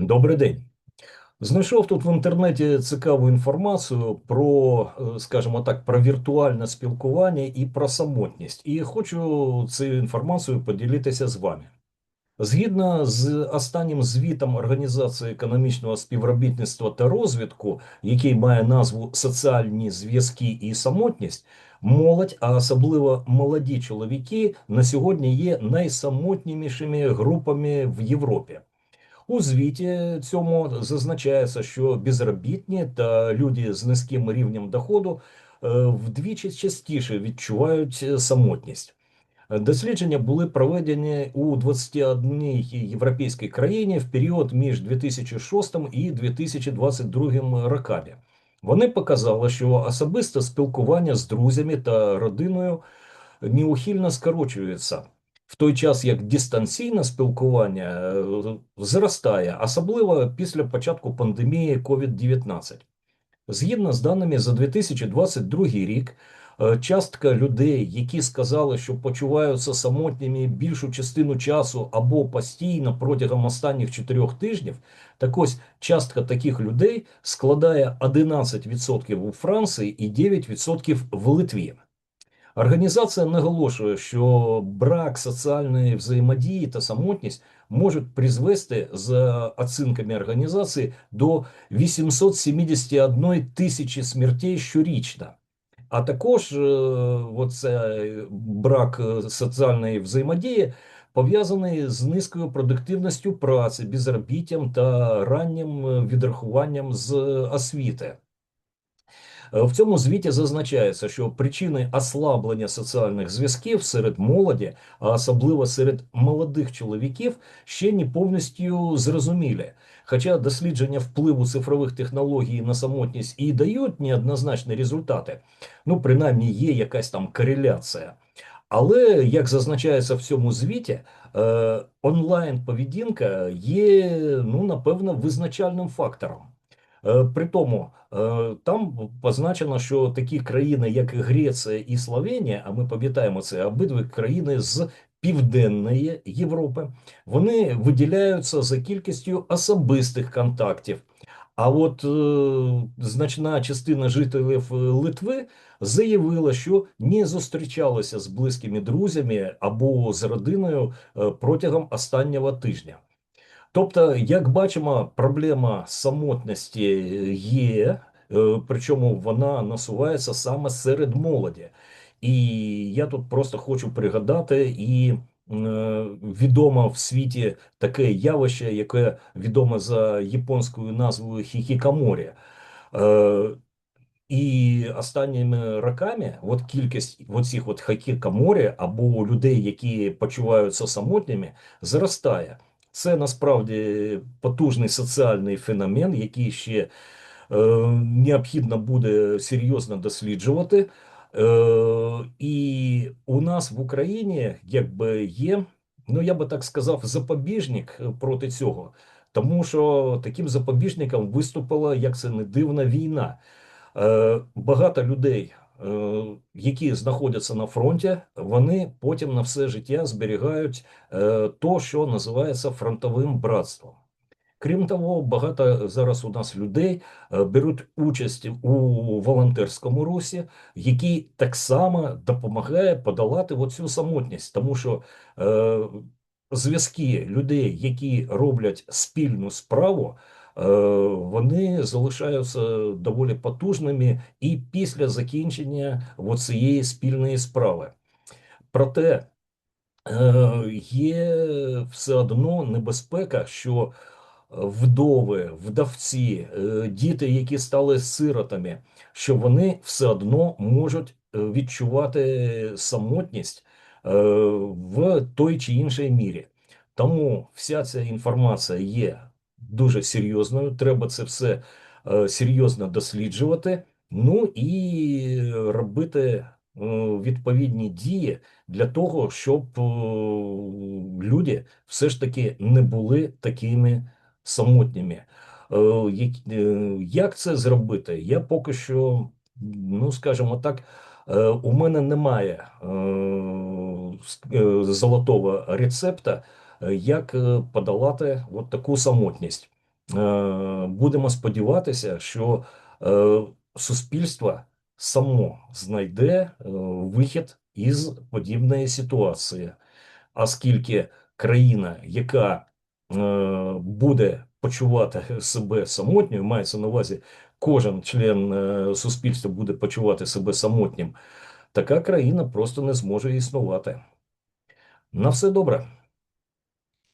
Добрий день. Знайшов тут в інтернеті цікаву інформацію про, е, скажімо так, про віртуальне спілкування і про самотність. І хочу цією інформацією поділитися з вами. Згідно з останнім звітом Організації економічного співробітництва та розвитку, який має назву Соціальні зв'язки і самотність, молодь, а особливо молоді чоловіки, на сьогодні є найсамотнішими групами в Європі. У звіті цьому зазначається, що безробітні та люди з низьким рівнем доходу е, вдвічі частіше відчувають самотність. Дослідження були проведені у 21 європейській країні в період між 2006 і 2022 роками. Вони показали, що особисте спілкування з друзями та родиною неухильно скорочується в той час як дистанційне спілкування е, зростає, особливо після початку пандемії COVID-19. Згідно з даними за 2022 рік, е, частка людей, які сказали, що почуваються самотніми більшу частину часу або постійно протягом останніх чотирьох тижнів, так ось частка таких людей складає 11% у Франції і 9% в Литві. Організація наголошує, що брак соціальної взаємодії та самотність можуть призвести за оцінками організації до 871 тисячі смертей щорічно. А також е, оце брак е, соціальної взаємодії пов'язаний з низькою продуктивністю праці, безробіттям та раннім е, відрахуванням з освіти. Е, в цьому звіті зазначається, що причини ослаблення соціальних зв'язків серед молоді, а особливо серед молодих чоловіків, ще не повністю зрозумілі. Хоча дослідження впливу цифрових технологій на самотність і дають неоднозначні результати, ну принаймні є якась там кореляція. Але як зазначається в цьому звіті, е, онлайн поведінка є ну напевно визначальним фактором. Е, при тому е, там позначено, що такі країни, як Греція і Словенія, а ми пам'ятаємо це обидві країни з Південної Європи, вони виділяються за кількістю особистих контактів. А от е, значна частина жителів Литви заявила, що не зустрічалася з близькими друзями або з родиною протягом останнього тижня. Тобто, як бачимо, проблема самотності є, е, причому вона насувається саме серед молоді. І я тут просто хочу пригадати і е, відомо в світі таке явище, яке відоме за японською назвою Хікікаморі. Е, і останніми роками от кількість оцих от хакікаморі або людей, які почуваються самотніми, зростає. Це насправді потужний соціальний феномен, який ще е, необхідно буде серйозно досліджувати. Е, І у нас в Україні якби є, ну я би так сказав, запобіжник проти цього, тому що таким запобіжником виступила, як це не дивна війна. Е, Багато людей Е, які знаходяться на фронті, вони потім на все життя зберігають е, то, що називається фронтовим братством. Крім того, багато зараз у нас людей е, беруть участь у волонтерському русі, який так само допомагає подолати оцю самотність, тому що е, зв'язки людей, які роблять спільну справу. Е, вони залишаються доволі потужними і після закінчення цієї спільної справи. Проте е, є все одно небезпека, що вдови, вдавці, е, діти, які стали сиротами, що вони все одно можуть відчувати самотність в той чи іншій мірі. Тому вся ця інформація є дуже серйозною. Треба це все е, серйозно досліджувати. Ну і робити е, відповідні дії для того, щоб е, люди все ж таки не були такими самотніми. Як це зробити? Я поки що, ну скажімо так, у мене немає золотого рецепта. Е, як е, подолати от таку самотність. е, будемо сподіватися, що суспільство само знайде вихід із подібної ситуації, оскільки країна, яка буде почувати себе самотньою, мається на увазі, кожен член суспільства буде почувати себе самотнім, така країна просто не зможе існувати. На все добре.